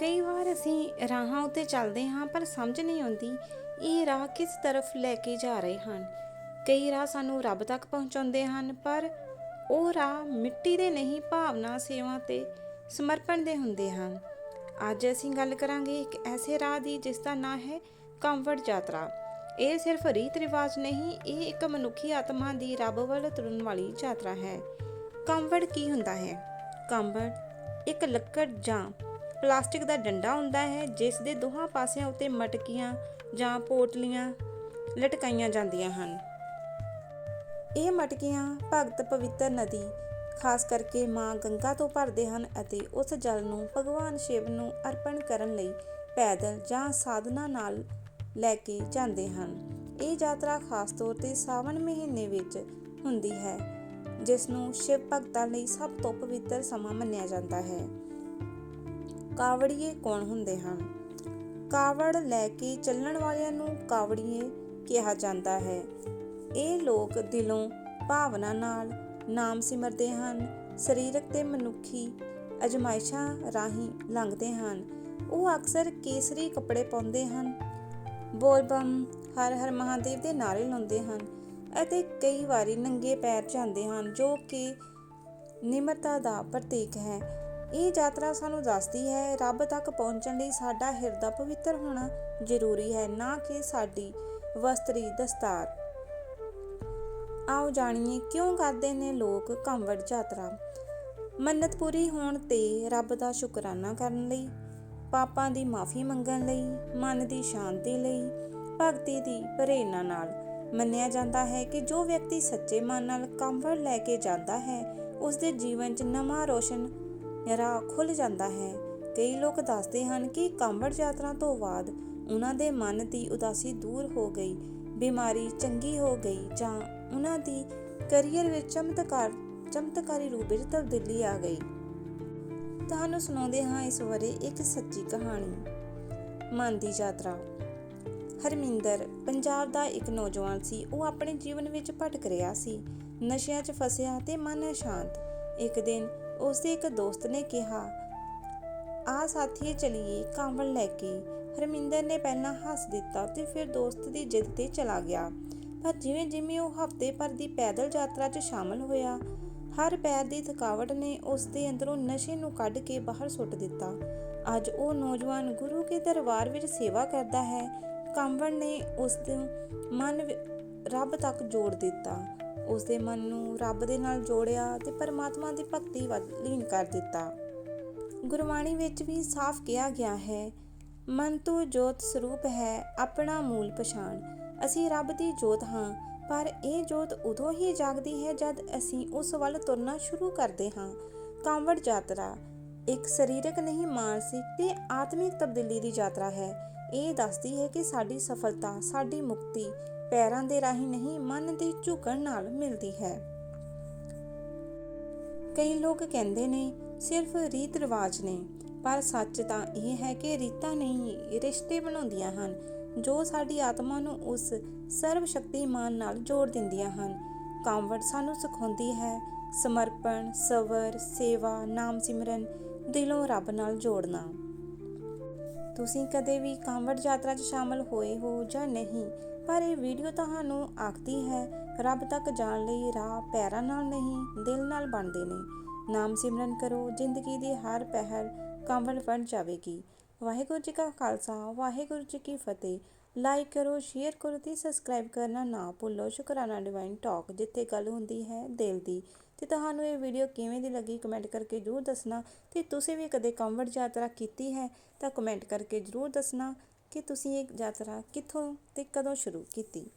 ਕਈ ਵਾਰ ਅਸੀਂ ਰਾਹਾਂ ਉੱਤੇ ਚੱਲਦੇ ਹਾਂ, ਪਰ ਸਮਝ ਨਹੀਂ ਆਉਂਦੀ ਇਹ ਰਾਹ ਕਿਸ ਤਰਫ ਲੈ ਕੇ ਜਾ ਰਹੇ ਹਨ। ਕਈ ਰਾਹ ਸਾਨੂੰ ਰੱਬ ਤੱਕ ਪਹੁੰਚਾਉਂਦੇ ਹਨ, ਪਰ ਉਹ ਰਾਹ ਮਿੱਟੀ ਦੇ ਨਹੀਂ, ਭਾਵਨਾ ਸੇਵਾ ਤੇ ਸਮਰਪਣ ਦੇ ਹੁੰਦੇ ਹਨ। ਅੱਜ ਅਸੀਂ ਗੱਲ ਕਰਾਂਗੇ ਇੱਕ ਐਸੇ ਰਾਹ ਦੀ, ਜਿਸ ਦਾ ਨਾਂ ਹੈ ਕੰਵਰਟ ਯਾਤਰਾ। ਇਹ ਸਿਰਫ ਰੀਤ ਰਿਵਾਜ ਨਹੀਂ, ਇਹ ਇੱਕ ਮਨੁੱਖੀ ਆਤਮਾ ਦੀ ਰੱਬ ਵੱਲ ਤੁਰਨ ਵਾਲੀ ਯਾਤਰਾ ਹੈ। ਕੰਵੜ ਕੀ ਹੁੰਦਾ ਹੈ? ਕੰਵੜ ਇੱਕ ਲੱਕੜ ਜਾਂ ਪਲਾਸਟਿਕ ਦਾ ਡੰਡਾ ਹੁੰਦਾ ਹੈ, ਜਿਸ ਦੇ ਦੋਹਾਂ ਪਾਸਿਆਂ ਉੱਤੇ ਮਟਕੀਆਂ ਜਾਂ ਪੋਟਲੀਆਂ ਲਟਕਾਈਆਂ ਜਾਂਦੀਆਂ ਹਨ। ਇਹ ਮਟਕੀਆਂ ਭਗਤ ਪਵਿੱਤਰ ਨਦੀ, ਖਾਸ ਕਰਕੇ ਮਾਂ ਗੰਗਾ ਤੋਂ ਭਰਦੇ ਹਨ ਅਤੇ ਉਸ ਜਲ ਨੂੰ ਭਗਵਾਨ ਸ਼ਿਵ ਨੂੰ ਅਰਪਣ ਕਰਨ ਲਈ ਪੈਦਲ ਜਾਂ ਸਾਧਨਾ ਨਾਲ ਲੈ ਕੇ ਜਾਂਦੇ ਹਨ। ਇਹ ਯਾਤਰਾ ਖਾਸ ਤੌਰ ਤੇ ਸਾਵਣ ਮਹੀਨੇ ਵਿੱਚ ਹੁੰਦੀ ਹੈ, ਜਿਸ ਨੂੰ ਸ਼ਿਵ ਭਗਤਾਂ ਲਈ ਸਭ ਤੋਂ ਪਵਿੱਤਰ ਸਮਾਂ ਮੰਨਿਆ ਜਾਂਦਾ ਹੈ। ਕਾਵੜੀਏ ਕੌਣ ਹੁੰਦੇ ਹਨ? ਕਾਵੜ ਲੈ ਕੇ ਚੱਲਣ ਵਾਲਿਆਂ ਨੂੰ ਕਾਵੜੀਏ ਕਿਹਾ ਜਾਂਦਾ ਹੈ। ਇਹ ਲੋਕ ਦਿਲੋਂ ਭਾਵਨਾ ਨਾਲ ਨਾਮ ਸਿਮਰਦੇ ਹਨ, ਸਰੀਰਕ ਤੇ ਮਨੁੱਖੀ ਅਜਮਾਇਸ਼ਾਂ ਰਾਹੀਂ ਲੰਘਦੇ ਹਨ। ਉਹ ਅਕਸਰ ਕੇਸਰੀ ਕੱਪੜੇ ਪਾਉਂਦੇ ਹਨ ਬੋਲਬਮ ਹਰ ਹਰ ਮਹਾਦੇਵ ਦੇ ਨਾਰੇ ਲਾਉਂਦੇ ਹਨ ਅਤੇ ਕਈ ਵਾਰੀ ਨੰਗੇ ਪੈਰ ਜਾਂਦੇ ਹਨ, ਜੋ ਕਿ ਨਿਮਰਤਾ ਦਾ ਪ੍ਰਤੀਕ ਹੈ। ਇਹ ਯਾਤਰਾ ਸਾਨੂੰ ਦੱਸਦੀ ਹੈ, ਰੱਬ ਤੱਕ ਪਹੁੰਚਣ ਲਈ ਸਾਡਾ ਹਿਰਦਾ ਪਵਿੱਤਰ ਹੋਣਾ ਜ਼ਰੂਰੀ ਹੈ, ਨਾ ਕਿ ਸਾਡੀ ਵਸਤਰੀ ਦਸਤਾਰ। ਆਓ ਜਾਣੀਏ ਕਿਉਂ ਕਰਦੇ ਨੇ ਲੋਕ ਕੰਵੜ ਯਾਤਰਾ? ਮੰਨਤ ਪੂਰੀ ਹੋਣ ਤੇ ਰੱਬ ਦਾ ਸ਼ੁਕਰਾਨਾ ਕਰਨ ਲਈ, ਪਾਪਾਂ ਦੀ ਮਾਫੀ ਮੰਗਣ ਲਈ, ਮਨ ਦੀ ਸ਼ਾਂਤੀ ਲਈ, ਭਗਤੀ ਦੀ ਪ੍ਰੇਰਣਾ ਨਾਲ ਮੰਨਿਆ ਜਾਂਦਾ ਹੈ ਕਿ ਜੋ ਵਿਅਕਤੀ ਸੱਚੇ ਮਨ ਨਾਲ ਕੰਵੜ ਲੈ ਕੇ ਜਾਂਦਾ ਹੈ ਉਸ ਦੇ ਜੀਵਨ 'ਚ ਨਵਾਂ ਰੋਸ਼ਨ ਰਾਹ ਖੁੱਲ ਜਾਂਦਾ ਹੈ। ਕਈ ਲੋਕ ਦੱਸਦੇ ਹਨ ਕਿ ਕੰਵੜ ਯਾਤਰਾ ਤੋਂ ਬਾਅਦ ਉਹਨਾਂ ਦੇ ਮਨ ਦੀ ਉਦਾਸੀ ਦੂਰ ਹੋ ਗਈ, ਬਿਮਾਰੀ ਚੰਗੀ ਹੋ ਗਈ ਜਾਂ ਉਹਨਾਂ ਦੀ ਕੈਰੀਅਰ ਵਿੱਚ ਚਮਤਕਾਰ, ਚਮਤਕਾਰੀ ਰੂਪ ਵਿੱਚ ਤਬਦੀਲੀ ਆ ਗਈ। ਤੁਹਾਨੂੰ ਸੁਣਾਉਂਦੇ ਹਾਂ ਇਸ ਬਾਰੇ ਇੱਕ ਸੱਚੀ ਕਹਾਣੀ। ਮਨ ਦੀ ਯਾਤਰਾ। ਹਰਮਿੰਦਰ, ਪੰਜਾਬ ਦਾ ਇੱਕ ਨੌਜਵਾਨ ਸੀ। ਉਹ ਆਪਣੇ ਜੀਵਨ ਵਿੱਚ ਭਟਕ ਰਿਹਾ ਸੀ। ਨਸ਼ਿਆਂ 'ਚ ਫਸਿਆ ਤੇ ਮਨ ਅਸ਼ਾਂਤ। ਇੱਕ ਦਿਨ ਉਸ ਦੇ ਇੱਕ ਦੋਸਤ ਨੇ ਕਿਹਾ, ਆ ਸਾਥੀਏ ਚਲੀਏ, ਕਾਂਵੜ ਲੈ ਕੇ। ਹਰਮਿੰਦਰ ਨੇ ਪਹਿਲਾਂ ਹੱਸ ਦਿੱਤਾ ਤੇ ਫਿਰ ਦੋਸਤ ਦੀ ਜਿੱਦ ਤੇ ਚਲਾ ਗਿਆ। ਪਰ ਜਿਵੇਂ ਜਿਵੇਂ ਉਹ ਹਫ਼ਤੇ ਭਰ ਦੀ ਪੈਦਲ ਯਾਤਰਾ 'ਚ ਸ਼ਾਮਲ ਹੋਇਆ, ਹਰ ਪੈਰ ਦੀ ਥਕਾਵਟ ਨੇ ਉਸ ਦੇ ਅੰਦਰੋਂ ਨਸ਼ੇ ਨੂੰ ਕੱਢ ਕੇ ਬਾਹਰ ਸੁੱਟ ਦਿੱਤਾ। ਅੱਜ ਉਹ ਨੌਜਵਾਨ ਗੁਰੂ ਕੇ ਦਰਬਾਰ ਵਿੱਚ ਸੇਵਾ ਕਰਦਾ ਹੈ। ਕੰਵੜ ਨੇ ਉਸ ਦੇ ਮਨ ਰੱਬ ਤੱਕ ਜੋੜ ਦਿੱਤਾ। ਉਸ ਦੇ ਮਨ ਨੂੰ ਰੱਬ ਦੇ ਨਾਲ ਜੋੜਿਆ ਤੇ ਪਰਮਾਤਮਾ ਦੀ ਭਗਤੀ ਵੱਲ ਲੀਨ ਕਰ ਦਿੱਤਾ। ਗੁਰਬਾਣੀ ਵਿੱਚ ਵੀ ਸਾਫ਼ ਕਿਹਾ ਗਿਆ ਹੈ, ਮਨ ਤੋਂ ਜੋਤ ਸਰੂਪ ਹੈ, ਆਪਣਾ ਮੂਲ ਪਛਾਣ। ਅਸੀਂ ਰੱਬ ਦੀ ਜੋਤ ਹਾਂ, ਪਰ ਇਹ ਜੋਤ ਉਦੋਂ ਹੀ ਜਾਗਦੀ ਹੈ ਜਦ ਅਸੀਂ ਉਸ ਵੱਲ ਤੁਰਨਾ ਸ਼ੁਰੂ ਕਰਦੇ ਹਾਂ। ਕਾਂਵੜ ਯਾਤਰਾ, ਇੱਕ ਸਰੀਰਕ ਨਹੀਂ ਮਾਨਸਿਕ ਤੇ ਆਤਮਿਕ ਤਬਦੀਲੀ ਦੀ ਯਾਤਰਾ ਹੈ। ਇਹ ਦੱਸਦੀ ਹੈ ਕਿ ਸਾਡੀ ਸਫਲਤਾ, ਸਾਡੀ ਮੁਕਤੀ ਪੈਰਾਂ ਦੇ ਰਾਹੀਂ ਨਹੀਂ, ਮਨ ਦੇ ਝੁਕਣ ਨਾਲ ਮਿਲਦੀ ਹੈ। ਕਈ ਲੋਕ ਕਹਿੰਦੇ ਨੇ, ਸਿਰਫ ਰੀਤ ਰਿਵਾਜ ਨੇ, ਪਰ ਸੱਚ ਤਾਂ ਇਹ ਹੈ ਕਿ ਰੀਤਾਂ ਨਹੀਂ ਰਿਸ਼ਤੇ ਬਣਾਉਂਦੀਆਂ ਹਨ, ਜੋ ਸਾਡੀ ਆਤਮਾ ਨੂੰ ਉਸ ਸਰਵ ਸ਼ਕਤੀਮਾਨ ਨਾਲ ਜੋੜ ਦਿੰਦੀਆਂ ਹਨ। ਕਾਂਵੜ ਸਾਨੂੰ ਸਿਖਾਉਂਦੀ ਹੈ, ਸਮਰਪਣ ਸਬਰ ਸੇਵਾ, ਨਾਮ ਸਿਮਰਨ, ਦਿਲੋਂ ਰੱਬ ਨਾਲ ਜੋੜਨਾ। ਤੁਸੀਂ ਕਦੇ ਵੀ ਕਾਂਵੜ ਯਾਤਰਾ 'ਚ ਸ਼ਾਮਲ ਹੋਏ ਹੋ ਜਾਂ ਨਹੀਂ, ਪਰ ਇਹ ਵੀਡੀਓ ਤੁਹਾਨੂੰ ਆਖਦੀ ਹੈ, ਰੱਬ ਤੱਕ ਜਾਣ ਲਈ ਰਾਹ ਪੈਰਾਂ ਨਾਲ ਨਹੀਂ, ਦਿਲ ਨਾਲ ਬਣਦੇ ਨੇ। ਨਾਮ ਸਿਮਰਨ ਕਰੋ, ਜ਼ਿੰਦਗੀ ਦੀ ਹਰ ਪਹਿਰ ਕਾਂਵੜ ਬਣ ਜਾਵੇਗੀ। ਵਾਹਿਗੁਰੂ ਜੀ ਕਾ ਖਾਲਸਾ, ਵਾਹਿਗੁਰੂ ਜੀ ਕੀ ਫਤਿਹ। ਲਾਈਕ ਕਰੋ ਸ਼ੇਅਰ ਕਰੋ ਤੇ ਸਬਸਕ੍ਰਾਈਬ ਕਰਨਾ ਨਾ ਭੁੱਲੋ। ਸ਼ੁਕਰਾਨਾ ਡਿਵਾਈਨ ਟਾਕ ਜਿੱਥੇ ਗੱਲ ਹੁੰਦੀ ਹੈ ਦਿਲ ਦੀ। ਤੇ ਤੁਹਾਨੂੰ ਇਹ ਵੀਡੀਓ ਕਿਵੇਂ ਦੀ ਲੱਗੀ? ਕਮੈਂਟ ਕਰਕੇ ਜਰੂਰ ਦੱਸਣਾ। ਤੇ ਤੁਸੀਂ ਵੀ ਕਦੇ ਕੰਵੜ ਯਾਤਰਾ ਕੀਤੀ ਹੈ ਤਾਂ ਕਮੈਂਟ ਕਰਕੇ ਜਰੂਰ ਦੱਸਣਾ ਕਿ ਤੁਸੀਂ ਇਹ ਯਾਤਰਾ ਕਿੱਥੋਂ ਤੇ ਕਦੋਂ ਸ਼ੁਰੂ ਕੀਤੀ?